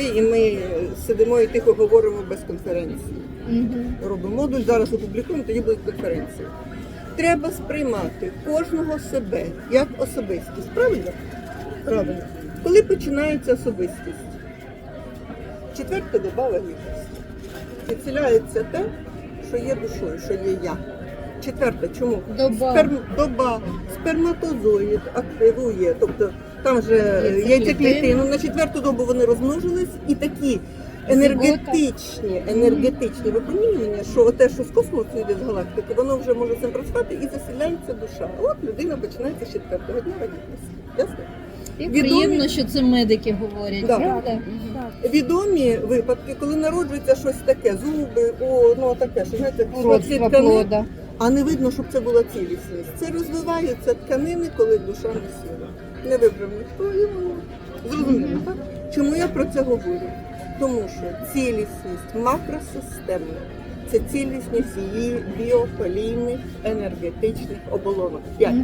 І ми сидимо і тихо говоримо без конференції. Мгм. Робимо модуль, зараз опублікуємо, тоді будуть конференції. Треба сприймати кожного себе як особистість. Правильно? Правильно. Коли починається особистість? Четверта доба вагітності. Відселяється те, що є душою, що є я. Четверта, чому? Доба. Сперм, доба, сперматозоїд активує, тобто там же Яйцеклітину. яйцеклітину, на четверту добу вони розмножились і такі енергетичні, енергетичні випромінювання, що те, що з космосу йде з галактики, воно вже може цим працювати і заселяється душа. От людина починається з четвертого дня вагітності. Ясно? І приємно, що це медики говорять, Да. правда? Відомі випадки, коли народжується щось таке, зуби, о, ну таке, що знаєте, Уродство ткани, плода. а не видно, щоб це була цілісність. Це розвиваються тканини, коли душа не сіла. Не вибрав ніхто воно. Зрозуміло, так? Чому я про це говорю? Тому що цілісність макросистеми це цілісність її біополійних енергетичних оболонок. П'ять.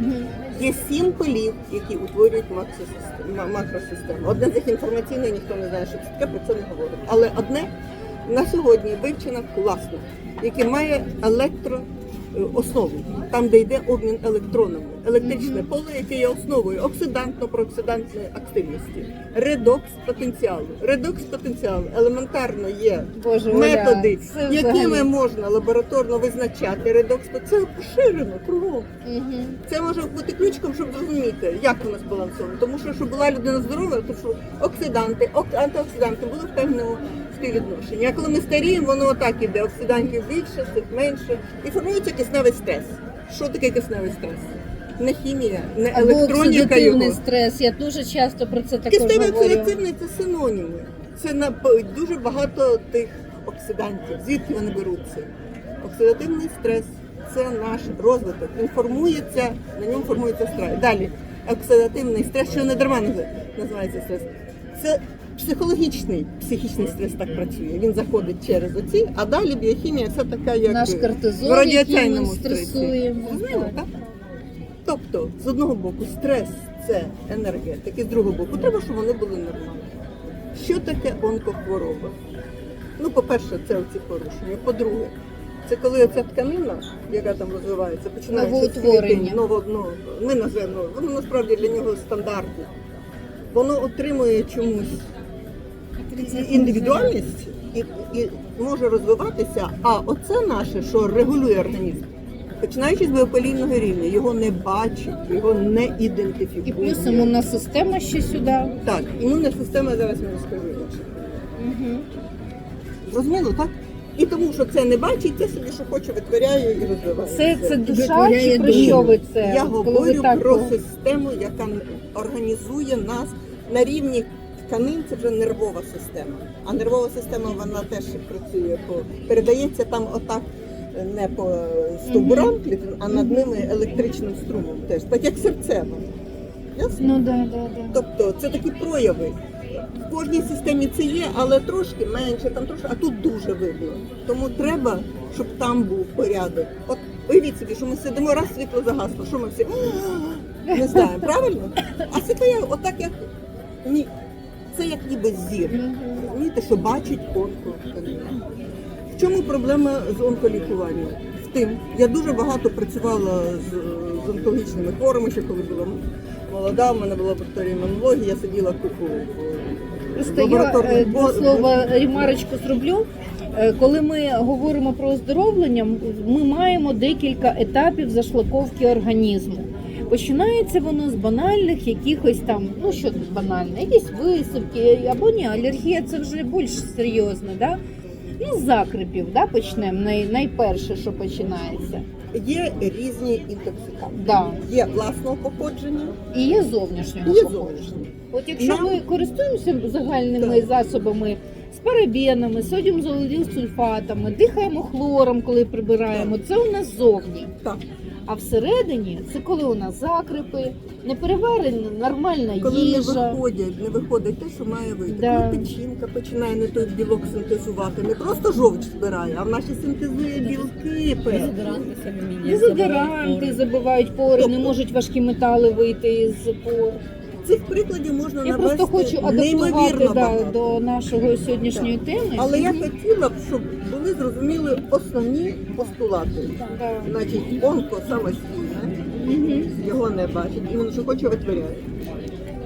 Є сім полів, які утворюють макросистему. Одне з них інформаційне, ніхто не знає, що це таке, про це не говорить. Але одне на сьогодні вивчено класно, яке має електро е, там, де йде обмін електронами, електричне поле, яке є основою оксидантно-прооксидантної активності, редокс потенціалу. Редокс потенціалу елементарно є Боже, Оля, методи, це якими взагалі. можна лабораторно визначати редокс. Це поширено кругом. Мгм. Це може бути ключком, щоб зрозуміти, як воно збалансовано. Тому що щоб була людина здорова, то що оксиданти, ок- антиоксиданти були в певному співвідношенні. А коли ми старіємо, воно отак іде. Оксидантів більше, цих менше. І формується кисневий стрес. Що таке кисневий стрес? Не хімія, не Або електроніка його. стрес. Я дуже часто про це також Кисневий говорю. оксидативний це синоніми. Це на дуже багато тих оксидантів. Звідки вони беруться? Оксидативний стрес це наш розвиток. Він формується, на ньому формується стрес. Далі оксидативний стрес, що не дарма називається стрес. Це психологічний, психічний стрес так працює. Він заходить через оці, а далі біохімія це така, як Наш в кортизол, радіаційному стресі. Зрозуміло, так? Тобто, з одного боку, стрес це енергетики, з другого боку, треба, щоб вони були нормальні. Що таке онкохвороба? Ну, по-перше, це оці порушення. По-друге, це коли ця тканина, яка там розвивається, з Новоутворення. ново, ну, ми назвемо, воно насправді для нього стандартне. Воно отримує чомусь індивідуальність і, і може розвиватися, а оце наше, що регулює організм. Починаючи з біополійного рівня, його не бачить, його не ідентифікує. І плюс імунна система ще сюди. Так, імунна система зараз не розкажу. інше. Угу. Зрозуміло, так? І тому, що це не бачить, це собі, що хоче, витворяє і розвиває. Це, це душа чи про що ви це? Я говорю так про систему, яка організує нас на рівні тканин, це вже нервова система. А нервова система вона теж працює по передається там отак. Не по стовбурам клітин, а над ними електричним струмом теж, так як серцева. Ясно? Ну да, да, да. Тобто це такі прояви. В кожній системі це є, але трошки менше, там трошки, а тут дуже видно. Тому треба, щоб там був порядок. От уявіть собі, що ми сидимо, раз світло загасло, що ми всі не знаємо, правильно? А світло є отак, як ні. Це як ніби зір. Розумієте, що бачить онко. В чому проблема з онколікуванням? В тим, я дуже багато працювала з, з онкологічними хворими, ще коли була молода, в мене була бактерія імунології, я сиділа купу. Просто я е, до слова ремарочку зроблю. Е, Коли ми говоримо про оздоровлення, ми маємо декілька етапів зашлаковки організму. Починається воно з банальних якихось там, ну що тут банальне, якісь висипки або ні, алергія це вже більш серйозно, да? Ну, з закрипів, да, почнемо най, найперше, що починається. Є різні інтоксиканти. Да. Є власного походження, І є зовнішнього є походження. От якщо Нам- ми користуємося загальними Так. засобами з парабенами, содіум сульфатами, дихаємо хлором, коли прибираємо, це у нас зовні. Так. А всередині це коли у нас закрипи, непереварена нормальна Коли не виходять, не виходить те, що має вийти. Да. Коли печінка починає не той білок синтезувати, не просто жовч збирає, а в наші синтезує білки. Дезодоранти самі мені Дезодоранти забивають пори, не можуть важкі метали вийти з пор. Цих прикладів можна Я навести просто хочу адаптувати неймовірно да, до нашого сьогоднішньої теми. Але я хотіла б, щоб були зрозуміли основні постулати. Да. Значить, онко самостійне, Мгм. його не бачить, і він що хоче витворяє.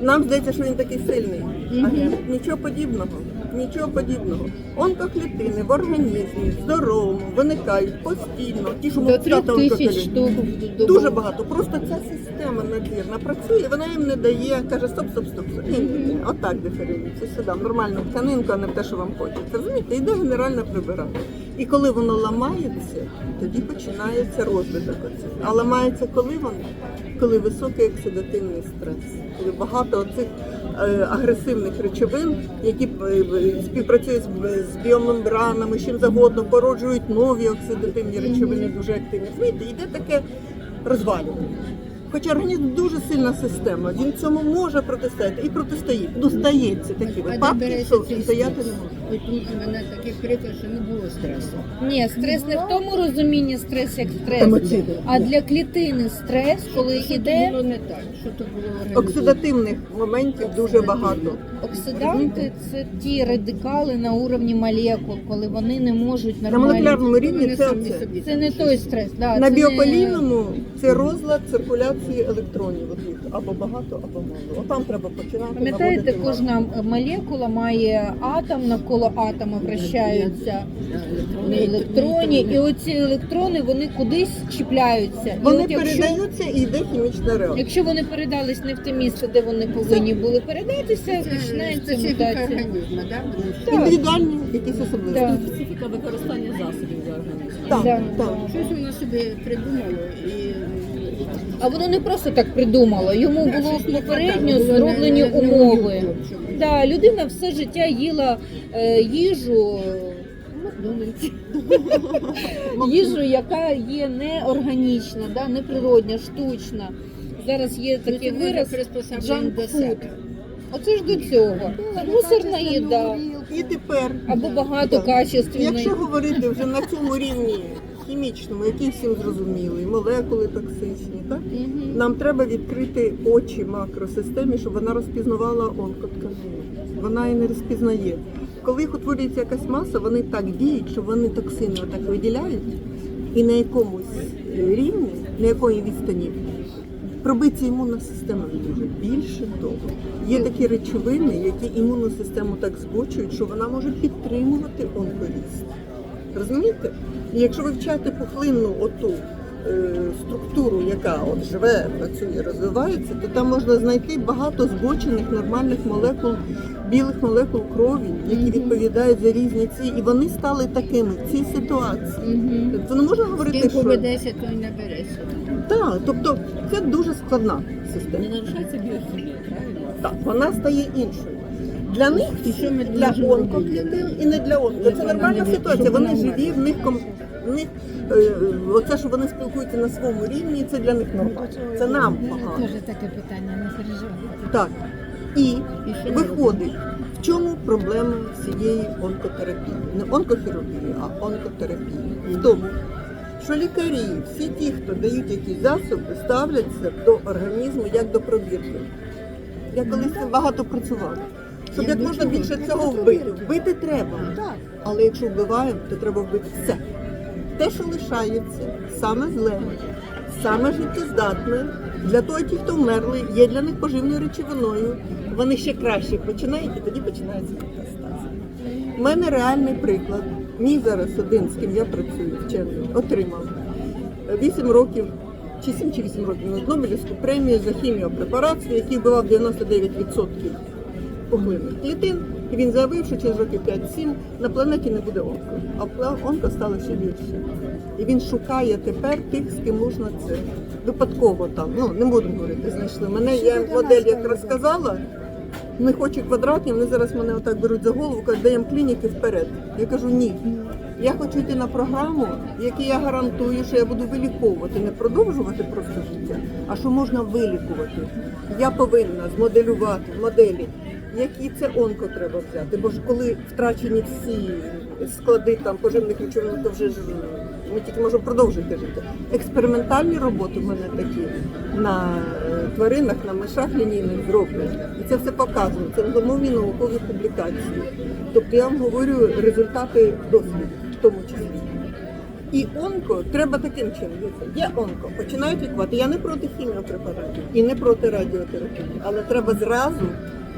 Нам здається, що він такий сильний. А Мгм. ні, нічого подібного. Нічого подібного. Онкоклітини в організмі здоровому виникають постійно. Ті, що До можуть тисяч штук в добу. Дуже багато. Просто ця система надвірна працює, вона їм не дає, каже, стоп, стоп, стоп, стоп. Ні, ні, ні, отак диференція сюди, нормальну тканинку, а не те, що вам хочеться. Розумієте, йде генеральна прибирання. І коли воно ламається, тоді починається розвиток. оцих. А ламається коли воно? Коли високий оксидативний стрес, коли багато оцих е, агресивних речовин, які е, співпрацюють з, біомембранами, чим завгодно, породжують нові оксидативні речовини, дуже активні. Знаєте, йде таке розвалювання. Хоча організм дуже сильна система, він цьому може протистояти і протистоїть. Ну, стається такі випадки, що стояти не може. У мене таких приклад, що не було стресу. Ні, стрес не в тому розумінні стрес як стрес, Емоційний. а для клітини стрес, коли Що то йде було не так? Що то було в? Оксидативних моментів дуже багато. оксиданти, це ті радикали на уровні молекул, коли вони не можуть На нормально. молекулярному рівні Вони це самі оце. собі Це не той стрес. Да, На біополійному це розлад циркуляції електронів. От їх або багато, або мало. Отам треба починати. Пам'ятаєте, наводити кожна молекула має атом, навколо атома вращаються електрони, і оці електрони вони кудись чіпляються. І Вони от якщо, передаються і йде хімічна реакція. якщо вони передались не в те місце, де вони повинні були передатися, починається специфіка мутація. організму, да? Тому що Індивідуальні якісь особливості. Так. специфіка використання засобів для організму. Так, Да. так. Щось воно собі придумало і А воно не просто так придумало. Йому було попередньо зроблені умови. Да, людина все життя їла е, їжу. Макдональдсі. Їжу, яка є неорганічна, да, неприродня, штучна. Зараз є такий Ну, вираз до food. себе. Оце ж до цього. Мусорна їда І тепер, або Так. багатокачественна. якщо говорити вже на цьому рівні хімічному, який всім зрозумілий, молекули токсичні, так? Нам треба відкрити очі макросистемі, щоб вона розпізнавала онкотканину. Вона її не розпізнає. Коли їх утворюється якась маса, вони так діють, що вони токсини отак виділяють, і на якомусь рівні, на якої відстані, пробиться імунна система дуже більше того. Є такі речовини, які імунну систему так збочують, що вона може підтримувати онкоріст. Розумієте? І якщо вивчати пухлинну оту е, структуру, яка от живе, працює, розвивається, то там можна знайти багато збочених нормальних молекул, білих молекул крові, які відповідають за різні ці, і вони стали такими в цій ситуації. Тобто не можна говорити, ким що поведеться, то й набереться. так, тобто це дуже складна система. Не нарушається біохімія, правильно? Так, вона стає іншою. Для них І що ми для онкоклітин і не для онко. Це нормальна ситуація. Вони живі, в них ком- в них е, оце, що вони спілкуються на своєму рівні, це для них нормально. Це нам погано. Теж таке питання, не переживайте. Так. І виходить, в чому проблема цієї онкотерапії? Не онкохірургії, а онкотерапії. В тому, що лікарі, всі ті, хто дають якісь засоби, ставляться до організму як до пробірки. Я колись багато працювала. Щоб Як можна більше цього вбити. Вбити треба. Але якщо вбиваємо, то треба вбити все. Те, що лишається, саме зле, саме життєздатне, для того, ті, хто вмерли, є для них поживною речовиною. Вони ще краще починають, і тоді починається метастази. У мене реальний приклад. Мій зараз один, з ким я працюю, вчений, отримав 8 років чи 7 чи 8 років на Нобелівську премію за хіміопрепарацію, який вбивав 99% пухлинних клітин. І він заявив, що через років 5-7 на планеті не буде онко. А онко стало ще більше. І він шукає тепер тих, з ким можна це випадково там. Ну не будемо говорити, знайшли мене. Я модель як розказала. Не хочу квадратні, вони зараз мене отак беруть за голову, кажуть, даємо клініки вперед. Я кажу, ні. Я хочу йти на програму, якій я гарантую, що я буду виліковувати, не продовжувати просто життя, а що можна вилікувати. Я повинна змоделювати моделі, які це онко треба взяти. Бо ж коли втрачені всі склади там поживних речовин, то вже ж ми тільки можемо продовжити жити. Експериментальні роботи в мене такі на е, тваринах, на мишах лінійних зроблено. І це все показано. Це замовні наукові публікації. Тобто я вам говорю результати досліду, в тому числі. І онко треба таким чином. Є онко, починають лікувати. Я не проти хіміопрепаратів і не проти радіотерапії, але треба зразу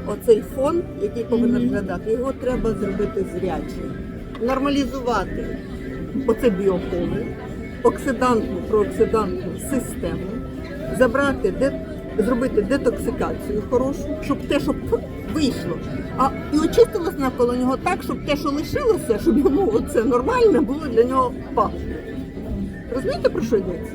оцей фон, який повинен виглядати, його треба зробити зрячим, нормалізувати оце біополе, оксидантну, прооксидантну систему, забрати, де, зробити детоксикацію хорошу, щоб те, що вийшло, а і очистилось навколо нього так, щоб те, що лишилося, щоб йому це нормальне було для нього пахне. Розумієте, про що йдеться?